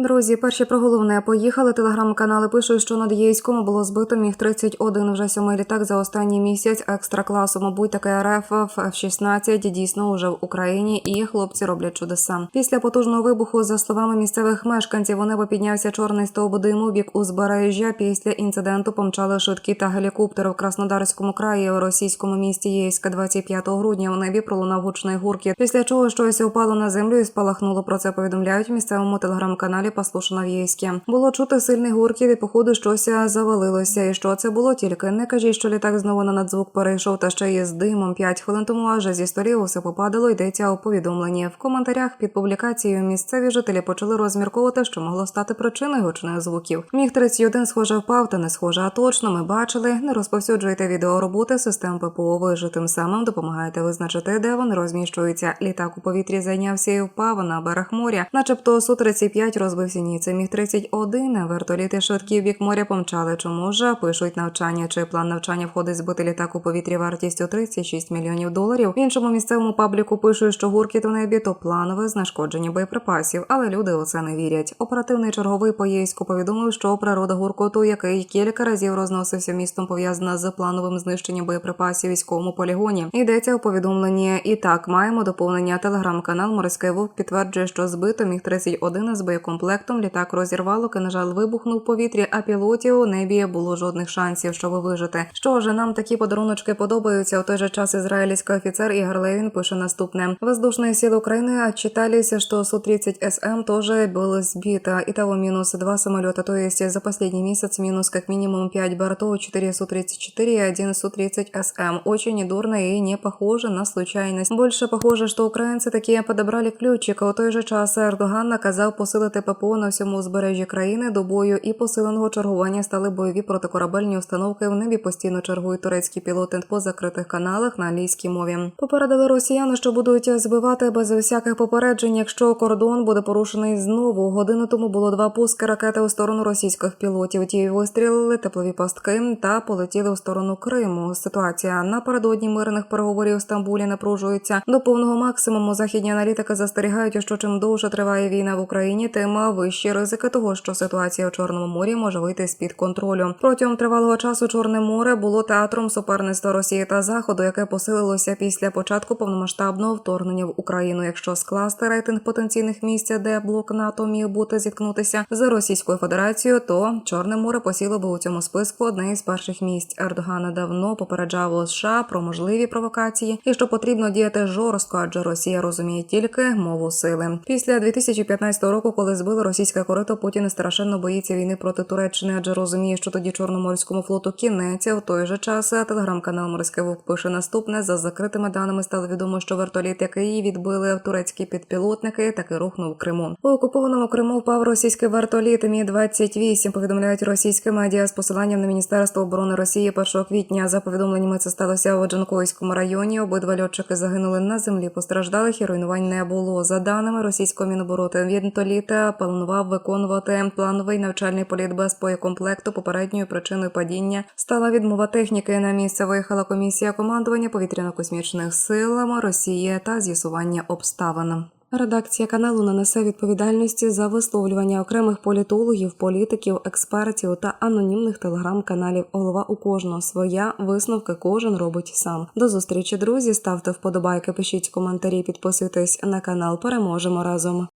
Друзі, перші про головне поїхали. Телеграм-канали пишуть, що над Єйськом було збито міг 31 вже сьомий літак за останній місяць екстра класу. Мабуть, таке РФ F-16 дійсно уже в Україні, і хлопці роблять чудеса. Після потужного вибуху, за словами місцевих мешканців, у небо піднявся чорний стовб диму бік узбережжя. Після інциденту помчали швидкі та гелікоптери в Краснодарському краї у російському місті Єйська 25 грудня. У небі пролунав гучний гуркіт. Після чого щось упало на землю і спалахнуло. Про це повідомляють місцевому телеграм-каналі Послушновєйське. Було чути сильний гуркіт, і походу щось завалилося. І що це було тільки не кажіть, що літак знову на надзвук перейшов та ще є з димом. П'ять хвилин тому аже зі столів усе попадало. Йдеться у повідомленні. В коментарях під публікацією місцеві жителі почали розмірковувати, що могло стати причиною гучних звуків. Міг 31 схоже впав, та не схоже, а точно ми бачили. Не розповсюджуйте відео роботи систем ППО. Ви ж тим самим допомагаєте визначити, де вони розміщуються. Літак у повітрі зайнявся і впав на берег моря, начебто су 35 розбився ні. Це міг 31 Вертоліти швидкі в бік моря помчали. Чому ж пишуть навчання? Чи план навчання входить збити літак у повітрі вартістю 36 мільйонів доларів? В іншому місцевому пабліку пишуть, що гуркіт у небі то планове знешкодження боєприпасів, але люди у це не вірять. Оперативний черговий по Єйську повідомив, що природа гуркоту, який кілька разів розносився містом, пов'язана з плановим знищенням боєприпасів військовому полігоні. Йдеться у повідомленні. І так маємо доповнення. Телеграм-канал Морський Вовк підтверджує, що збито міг 31 з боєкомплектом. Літак розірвало, кинжал вибухнув в повітрі, а пілотів у небі було жодних шансів, щоб вижити. Що ж, нам такі подаруночки подобаються. У той же час ізраїльський офіцер Ігор Левін пише наступне: Воздушные силы Украины отчитались, что Су-30 СМ тоже было сбито. Итого минус два самолета, то есть за последний месяц минус как минимум 5 бортов, 4 Су-34 и 1 Су-30 СМ. Очень недурно и не похоже на случайность. Больше похоже, что украинцы такие подобрали ключик. У той же час Ердоган наказав посилити ППО на всьому узбережжі країни до бою і посиленого чергування стали бойові протикорабельні установки. В небі постійно чергують турецькі пілоти по закритих каналах на англійській мові. Попередили росіяни, що будуть збивати без всяких попереджень, якщо кордон буде порушений знову. Годину тому було два пуски ракети у сторону російських пілотів. Ті вистрілили теплові пастки та полетіли у сторону Криму. Ситуація напередодні мирних переговорів в Стамбулі напружується до повного максимуму. Західні аналітики застерігають, що чим довше триває війна в Україні, тим вищі ризики того, що ситуація у Чорному морі може вийти з під контролю. Протягом тривалого часу Чорне море було театром суперництва Росії та Заходу, яке посилилося після початку повномасштабного вторгнення в Україну. Якщо скласти рейтинг потенційних місць, де блок НАТО міг бути зіткнутися з Російською Федерацією, то Чорне море посіло би у цьому списку одне із перших місць. Ердоган давно попереджав США про можливі провокації і що потрібно діяти жорстко, адже Росія розуміє тільки мову сили. Після 2015 року, коли збили російське корито, Путін страшенно боїться війни проти Туреччини, адже розуміє, що тоді Чорноморському флоту кінець. В той же час телеграм-канал Морський Вовк пише наступне за закритими даними. Стало відомо, що вертоліт, який відбили турецькі підпілотники, таки рухнув Криму. У окупованому Криму впав російський вертоліт Мі 28 Повідомляють російські медіа з посиланням на міністерство оборони Росії 1 квітня. За повідомленнями це сталося у Джанкойському районі. Обидва льотчики загинули на землі. Постраждалих і руйнувань не було. За даними російського мінобороти, вертоліт планував виконувати плановий навчальний політ без боєкомплекту. Попередньою причиною падіння стала відмова техніки. На місце виїхала комісія командування повітряно-космічних сил Росії та з'ясування обставин. Редакція каналу не несе відповідальності за висловлювання окремих політологів, політиків, експертів та анонімних телеграм-каналів. Голова у кожного своя висновки кожен робить сам. До зустрічі, друзі. Ставте вподобайки, пишіть коментарі, підписуйтесь на канал. Переможемо разом.